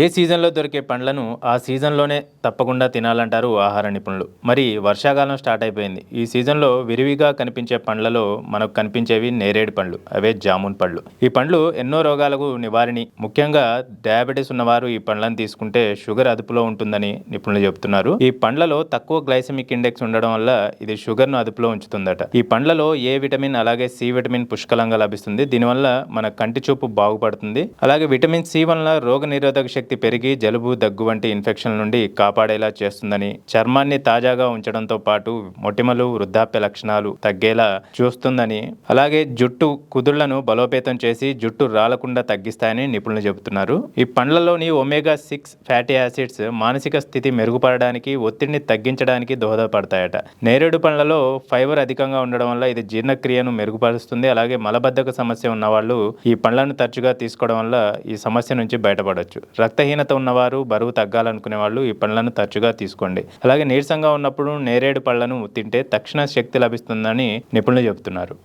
ఏ సీజన్లో దొరికే పండ్లను ఆ సీజన్లోనే తప్పకుండా తినాలంటారు ఆహార నిపుణులు. మరి వర్షాకాలం స్టార్ట్ అయిపోయింది. ఈ సీజన్లో విరివిగా కనిపించే పండ్లలో మనకు కనిపించేవి నేరేడు పండ్లు అవే జామున్ పండ్లు. ఈ పండ్లు ఎన్నో రోగాలకు నివారిణి. ముఖ్యంగా డయాబెటీస్ ఉన్నవారు ఈ పండ్లను తీసుకుంటే షుగర్ అదుపులో ఉంటుందని నిపుణులు చెబుతున్నారు. ఈ పండ్లలో తక్కువ గ్లైసెమిక్ ఇండెక్స్ ఉండడం వల్ల ఇది షుగర్ను అదుపులో ఉంచుతుందట. ఈ పండ్లలో ఏ విటమిన్ అలాగే సి విటమిన్ పుష్కలంగా లభిస్తుంది? దీనివల్ల మన కంటి చూపు బాగుపడుతుంది. అలాగే విటమిన్ సి వల్ల రోగ నిరోధక శక్తి పెరిగి జలుబు దగ్గు వంటి ఇన్ఫెక్షన్ల నుండి కాపాడేలా చేస్తుందని చర్మాన్ని తాజాగా ఉంచడంతో పాటు మొటిమలు వృద్ధాప్య లక్షణాలు తగ్గేలా చూస్తుందని అలాగే జుట్టు కుదుళ్ళను బలోపేతం చేసి జుట్టు రాలకుండా తగ్గిస్తాయని నిపుణులు చెబుతున్నారు. ఈ పండ్లలోని ఒమేగా సిక్స్ ఫ్యాటీ యాసిడ్స్ మానసిక స్థితి మెరుగుపడడానికి ఒత్తిడిని తగ్గించడానికి దోహదపడతాయట. నేరేడు పండ్లలో ఫైబర్ అధికంగా ఉండడం వల్ల ఇది జీర్ణక్రియను మెరుగుపరుస్తుంది. అలాగే మలబద్ధక సమస్య ఉన్నవాళ్ళు ఈ పండ్లను తరచుగా తీసుకోవడం వల్ల ఈ సమస్య నుంచి బయటపడవచ్చు రక్తహీనత ఉన్నవారు బరువు తగ్గాలనుకునే వాళ్ళు ఈ పండ్లను తరచుగా తీసుకోండి. అలాగే నీరసంగా ఉన్నప్పుడు నేరేడు పళ్ళను తింటే తక్షణ శక్తి లభిస్తుందని నిపుణులు చెబుతున్నారు.